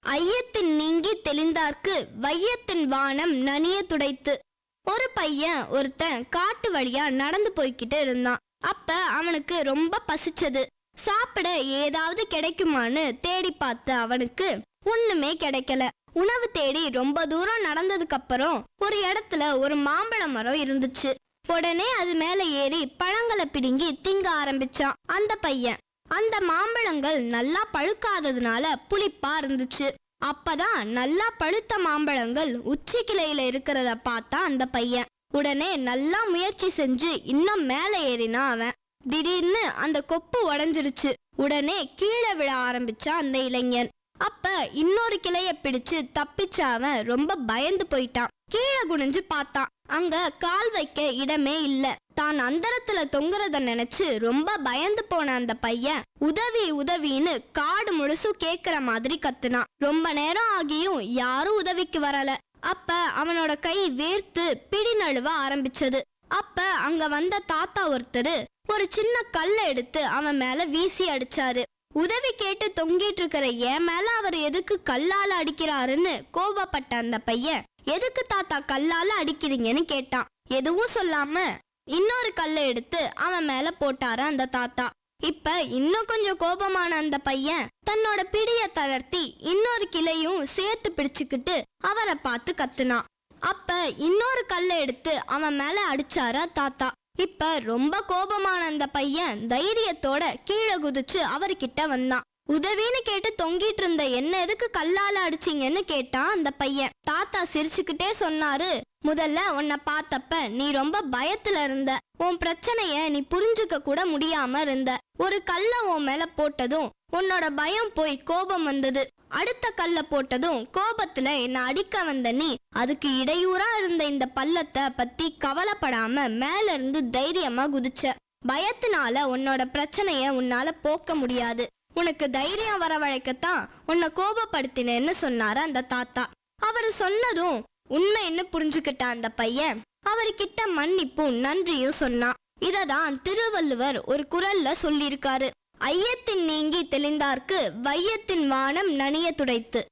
ஐயத்தின் நீங்கி தெளிந்தார்க்கு வையத்தின் வானம் நனிய துடைத்து. ஒரு பையன் ஒருத்தன் காட்டு வழியா நடந்து போய்கிட்டு இருந்தான். அப்ப அவனுக்கு ரொம்ப பசிச்சது. சாப்பிட ஏதாவது கிடைக்குமான்னு தேடி பார்த்த அவனுக்கு ஒண்ணுமே கிடைக்கல. உணவு தேடி ரொம்ப தூரம் நடந்ததுக்கு அப்புறம் ஒரு இடத்துல ஒரு மாம்பழ மரம் இருந்துச்சு. உடனே அது மேல ஏறி பழங்களை பிடுங்கி திங்க ஆரம்பிச்சான் அந்த பையன். அந்த மாம்பழங்கள் நல்லா பழுக்காததுனால புளிப்பா இருந்துச்சு. அப்பதான் நல்லா பழுத்த மாம்பழங்கள் உச்சி கிளையில இருக்கிறத பார்த்தா அந்த பையன். உடனே நல்லா முயற்சி செஞ்சு இன்னும் மேலே ஏறினா அவன். திடீர்னு அந்த கொப்பு உடஞ்சிருச்சு. உடனே கீழே விழ ஆரம்பிச்சான் அந்த இளைஞன். அப்ப இன்னொரு கிளைய பிடிச்சு தப்பிச்ச அவன் ரொம்ப பயந்து போயிட்டான். கீழே குனிஞ்சு பார்த்தான். அங்க கால் வைக்க இடமே இல்ல. தான் அந்தரத்துல தொங்குறத நினைச்சு ரொம்ப பயந்து போன அந்த பையன் உதவி உதவின்னு காடு முழுசு கேக்குற மாதிரி கத்துனான். ரொம்ப நேரம் ஆகியும் யாரும் உதவிக்கு வரல. அப்ப அவனோட கை வேர்த்து பிடி நழுவ ஆரம்பிச்சது. அப்ப அங்க வந்த தாத்தா ஒருத்தர் ஒரு சின்ன கல்லை எடுத்து அவன் மேல வீசி அடிச்சாரு. உதவி கேட்டு தொங்கிட்டு இருக்கிற என் மேல அவர் எதுக்கு கல்லால அடிக்கிறாருன்னு கோபப்பட்ட அந்த பையன். எதுக்கு தாத்தா கல்லால அடிக்கிறீங்கன்னு கேட்டான். எதுவும் சொல்லாம இன்னொரு கல்லை எடுத்து அவன் மேல போட்டாரு அந்த தாத்தா. இப்ப இன்னும் கொஞ்சம் கோபமான அந்த பையன் தன்னோட பிடிய தளர்த்தி இன்னொரு கிளையும் சேர்த்து பிடிச்சுக்கிட்டு அவரை பார்த்து கத்துனான். அப்ப இன்னொரு கல்லை எடுத்து அவன் மேல அடிச்சாரு தாத்தா. இப்ப ரொம்ப கோபமான அந்த பையன் தைரியத்தோட கீழே குதிச்சு அவர்கிட்ட வந்தான். உதவின்னு கேட்டு தொங்கிட்டு இருந்த என்ன எதுக்கு கல்லால அடிச்சீங்கன்னு கேட்டான் அந்த பையன். தாத்தா சிரிச்சுக்கிட்டே சொன்னாரு முதல்ல உன்னை பார்த்தப்ப நீ ரொம்ப பயத்துல இருந்த. உன் பிரச்சனைய நீ புரிஞ்சுக்க கூட முடியாம இருந்த. ஒரு கல்ல உன் மேல போட்டதும் உன்னோட பயம் போய் கோபம் வந்தது. அடுத்த கல்ல போட்டதும் கோபத்துல என்ன அடிக்க வந்த நீ அதுக்கு இடையூறா இருந்த இந்த பள்ளத்தை பத்தி கவலைப்படாம மேல இருந்து தைரியமா குதிச்ச. பயத்தினால உன்னோட பிரச்சனைய உன்னால போக்க முடியாது. உனக்கு தைரியம் வரவழைக்கத்தான் உன்னை கோபப்படுத்தினேன்னு சொன்னாரு அந்த தாத்தா. அவர் சொன்னதும் உண்மைன்னு புரிஞ்சுக்கிட்ட அந்த பையன். அவர்கிட்ட மன்னிப்பும் நன்றியும் சொன்னான். இததான் திருவள்ளுவர் ஒரு குரல்ல சொல்லியிருக்காரு. ஐயத்தின் நீங்கி தெளிந்தார்க்கு வையத்தின் வானம் நனிய துடைத்து.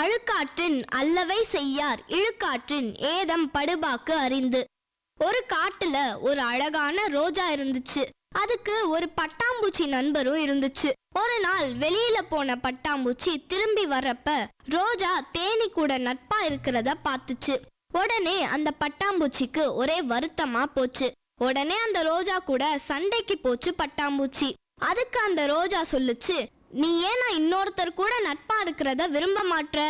அழுக்காற்றின் அல்லவை செய்யார். இழுக்காற்றின் ஏதம் படுபாக்கு அறிந்து. ஒரு காட்டுல ஒரு அழகான ரோஜா இருந்துச்சு. அதுக்கு ஒரு பட்டாம்பூச்சி நண்பரும் இருந்துச்சு. ஒரு நாள் வெளியில போன பட்டாம்பூச்சி திரும்பி வர்றப்ப ரோஜா தேனி கூட நட்பா இருக்கிறத பார்த்துச்சு. உடனே அந்த பட்டாம்பூச்சிக்கு ஒரே வருத்தமா போச்சு. உடனே அந்த ரோஜா கூட சண்டைக்கு போச்சு பட்டாம்பூச்சி. அதுக்கு அந்த ரோஜா சொல்லுச்சு நீ ஏன் நான் இன்னொருத்தர் கூட நட்பா இருக்கிறத விரும்ப மாட்ற?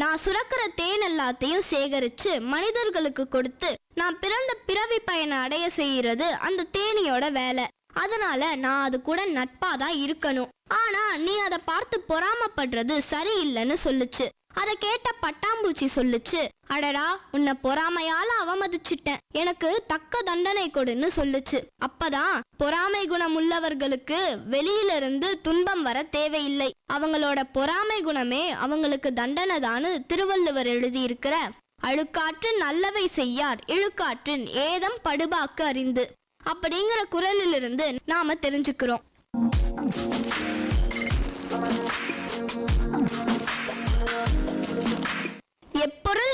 நான் சுரக்கிற தேன் எல்லாத்தையும் சேகரிச்சு மனிதர்களுக்கு கொடுத்து நான் பிறந்த பிறவி பயனை அடைய செய்யறது அந்த தேனியோட வேலை. அதனால நான் அது கூட நட்பா தான் இருக்கணும். ஆனா நீ அதை பார்த்து பொறாமப்படுறது சரியில்லைன்னு சொல்லுச்சு. அதை கேட்ட பட்டாம்பூச்சி சொல்லுச்சு. அடடா உன்னை பொறாமையால அவமதிச்சிட்டேன். எனக்கு தக்க தண்டனை கொடுன்னு சொல்லுச்சு. அப்பதான் பொறாமை குணம் உள்ளவர்களுக்கு வெளியில இருந்து துன்பம் வர தேவையில்லை. அவங்களோட பொறாமை குணமே அவங்களுக்கு தண்டனை தான்னு திருவள்ளுவர் எழுதியிருக்கிற அழுக்காற்று நல்லவை செய்யார் இழுக்காற்றின் ஏதம் படுபாக்கு அறிந்து. அப்படிங்கிற குரலிலிருந்து நாம தெரிஞ்சுக்கிறோம்.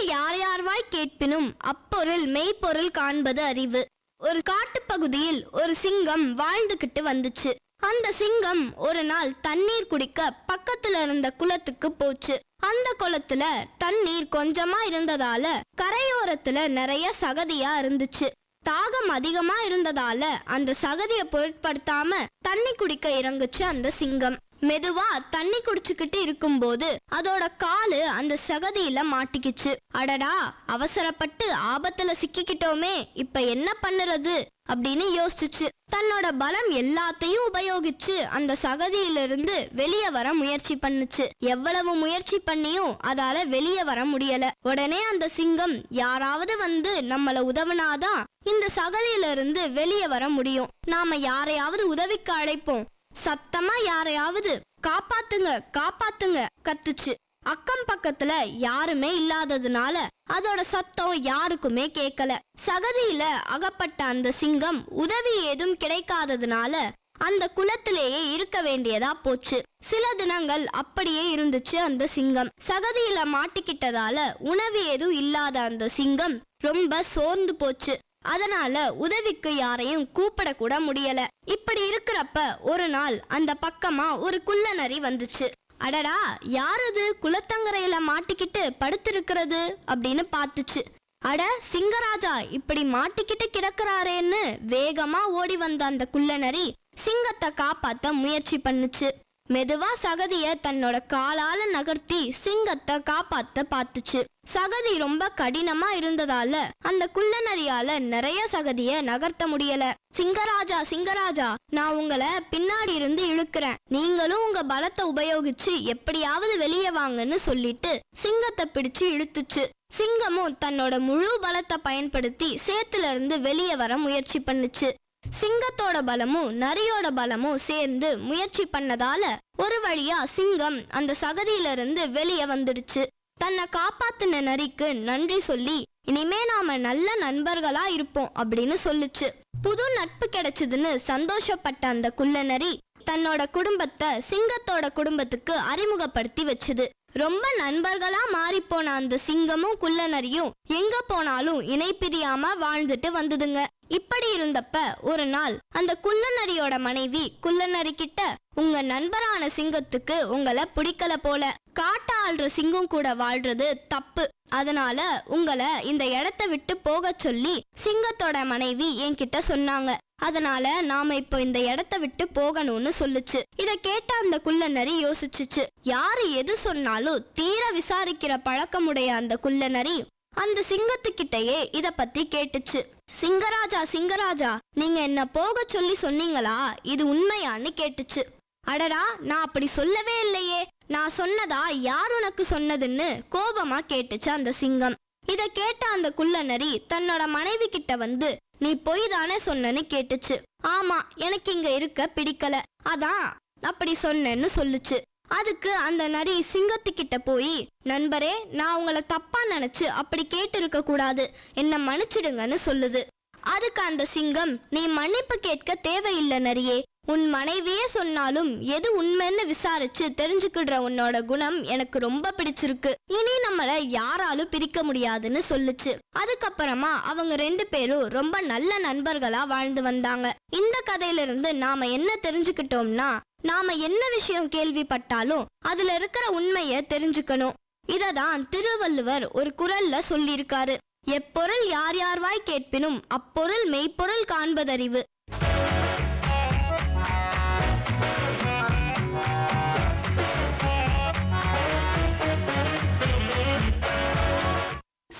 யார் யார்வாய் கேட்பினும் அப்பொருள் மெய்ப்பொருள் காண்பது அறிவு. ஒரு காட்டுப்பகுதியில் ஒரு சிங்கம் வாழ்ந்துகிட்டு வந்துச்சு. அந்த சிங்கம் ஒரு நாள் தண்ணீர் குடிக்க பக்கத்துல இருந்த குளத்துக்கு போச்சு. அந்த குளத்துல தண்ணீர் கொஞ்சமா இருந்ததால கரையோரத்துல நிறைய சகதியா இருந்துச்சு. தாகம் அதிகமா இருந்ததால அந்த சகதியை பொருட்படுத்தாம தண்ணி குடிக்க இறங்குச்சு அந்த சிங்கம். மெதுவா தண்ணி குடிச்சுக்கிட்டு இருக்கும்போது அதோட காலு அந்த சகதியில மாட்டிக்கிச்சு. அடடா அவசரப்பட்டு ஆபத்துல சிக்கிக்கிட்டோமே இப்ப என்ன பண்ணுறது? அப்படின்னு யோசிச்சுச்சு. தன்னோட பலம் எல்லாத்தையும் உபயோகிச்சு அந்த சகதியிலிருந்து வெளியே வர முயற்சி பண்ணுச்சு. எவ்வளவு முயற்சி பண்ணியும் அதால வெளியே வர முடியல. உடனே அந்த சிங்கம் யாராவது வந்து நம்மள உதவுனாதான் இந்த சகதியிலிருந்து வெளியே வர முடியும். நாம யாரையாவது உதவிக்கு அழைப்போம். சத்தமா யாரையாவது காப்பாத்துங்க காப்பாத்துங்க கத்துச்சு. அக்கம் பக்கத்துல யாருமே இல்லாததுனால அதோட சத்தம் யாருக்குமே கேட்கல சகதியில அகப்பட்ட அந்த சிங்கம் உதவி ஏதும் கிடைக்காததுனால அந்த குளத்திலேயே இருக்க வேண்டியதா போச்சு. சில தினங்கள் அப்படியே இருந்துச்சு அந்த சிங்கம். சகதியில மாட்டிக்கிட்டதால உணவு ஏதும் இல்லாத அந்த சிங்கம் ரொம்ப சோர்ந்து போச்சு. அதனால உதவிக்கு யாரையும் கூப்பிட கூட முடியல. இப்படி இருக்கிறப்ப ஒரு நாள் அந்த பக்கமா ஒரு குள்ள நரி வந்துச்சு. அடடா யாரது குளத்தங்கரையில மாட்டிக்கிட்டு படுத்திருக்கிறது அப்படின்னு பார்த்துச்சு. அட சிங்கராஜா இப்படி மாட்டிக்கிட்டு கிடக்குறாரேன்னு வேகமா ஓடி வந்த அந்த குள்ள நரி சிங்கத்தை காப்பாத்த முயற்சி பண்ணுச்சு. மெதுவா சகதிய தன்னோட காலால நகர்த்தி சிங்கத்தை காப்பாத்த பார்த்துச்சு. சகதி ரொம்ப கடினமா இருந்ததால அந்த குள்ள நரியால நிறைய சகதிய நகர்த்த முடியல. சிங்கராஜா சிங்கராஜா நான் உங்களை பின்னாடி இருந்து இழுக்கிறேன். நீங்களும் உங்க பலத்தை உபயோகிச்சு எப்படியாவது வெளியே வாங்கன்னு சொல்லிட்டு சிங்கத்தை பிடிச்சு இழுத்துச்சு. சிங்கமும் தன்னோட முழு பலத்தை பயன்படுத்தி சேத்துல இருந்து வெளியே வர முயற்சி பண்ணுச்சு. சிங்கத்தோட பலமும் நரியோட பலமும் சேர்ந்து முயற்சி பண்ணதால ஒரு வழியா சிங்கம் அந்த சகதியில இருந்து வெளியே வந்துடுச்சு. தன்னை காப்பாத்தின நரிக்கு நன்றி சொல்லி இனிமே நாம நல்ல நண்பர்களா இருப்போம் அப்படின்னு சொல்லுச்சு. புது நட்பு கிடைச்சதுன்னு சந்தோஷப்பட்ட அந்த குள்ள நரி தன்னோட குடும்பத்தை சிங்கத்தோட குடும்பத்துக்கு அறிமுகப்படுத்தி வச்சுது. ரொம்ப நண்பர்களா மாறி போன அந்த சிங்கமும் குள்ளநரியும் எங்க போனாலும் இணை பிரியாம வாழ்ந்துட்டு வந்ததுங்க. இப்படி இருந்தப்ப ஒரு நாள் அந்த குள்ளநரியோட மனைவி குள்ளநரி கிட்ட உங்க நண்பரான சிங்கத்துக்கு உங்களை பிடிக்கல போல. காட்ட ஆள்ற சிங்கம் கூட வாழ்றது தப்பு. அதனால உங்களை இந்த இடத்த விட்டு போக சொல்லி சிங்கத்தோட மனைவி என்கிட்ட சொன்னாங்க. அதனால நாம இப்போ இந்த இடத்த விட்டு போகணும்னு சொல்லுச்சு. இத கேட்ட அந்த குள்ள நரி யோசிச்சுச்சு. யாரு எது சொன்னாலும் தீர விசாரிக்கிற பழக்கமுடைய அந்த குள்ள நரி அந்த சிங்கத்துக்கிட்டயே இத பத்தி கேட்டுச்சு. சிங்கராஜா சிங்கராஜா நீங்க என்ன போக சொல்லி சொன்னீங்களா? இது உண்மையான்னு கேட்டுச்சு. அடடா நான் அப்படி சொல்லவே இல்லையே. நான் சொன்னதா யார் உனக்கு சொன்னதுன்னு கோபமா கேட்டுச்சு அந்த சிங்கம். இத கேட்ட அந்த குள்ள நரி தன்னோட மனைவி கிட்ட வந்து நீ பொய் தானே சொன்னன்னு கேட்டுச்சு. ஆமா எனக்கு இங்க இருக்க பிடிக்கல. அதான் அப்படி சொன்னேன்னு சொல்லுச்சு. அதுக்கு அந்த நரி சிங்கத்துக்கிட்ட போய் நண்பரே நான் உங்களை தப்பா நினைச்சு அப்படி கேட்டு இருக்க கூடாது. என்ன மன்னிச்சிடுங்கன்னு சொல்லுது. அதுக்கு அந்த சிங்கம் நீ மன்னிப்பு கேட்க தேவையில்லை நரியே. உன் மனைவியே சொன்னாலும் எது உண்மைன்னு விசாரிச்சு தெரிஞ்சுக்கிடுற உன்னோட குணம் எனக்கு ரொம்ப பிடிச்சிருக்கு. இனி நம்மள யாராலும் பிரிக்க முடியாதுன்னு சொல்லுச்சு. அதுக்கப்புறமா அவங்க ரெண்டு பேரும் ரொம்ப நல்ல நண்பர்களா வாழ்ந்து வந்தாங்க. இந்த கதையிலிருந்து நாம என்ன தெரிஞ்சுக்கிட்டோம்னா நாம என்ன விஷயம் கேள்விப்பட்டாலும் அதுல இருக்கிற உண்மைய தெரிஞ்சுக்கணும். இததான் திருவள்ளுவர் ஒரு குரல்ல சொல்லியிருக்காரு. எப்பொருள் யார் யார்வாய் கேட்பினும் அப்பொருள் மெய்ப்பொருள் காண்பதறிவு.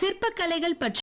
சிற்பக்கலைகள் பற்றி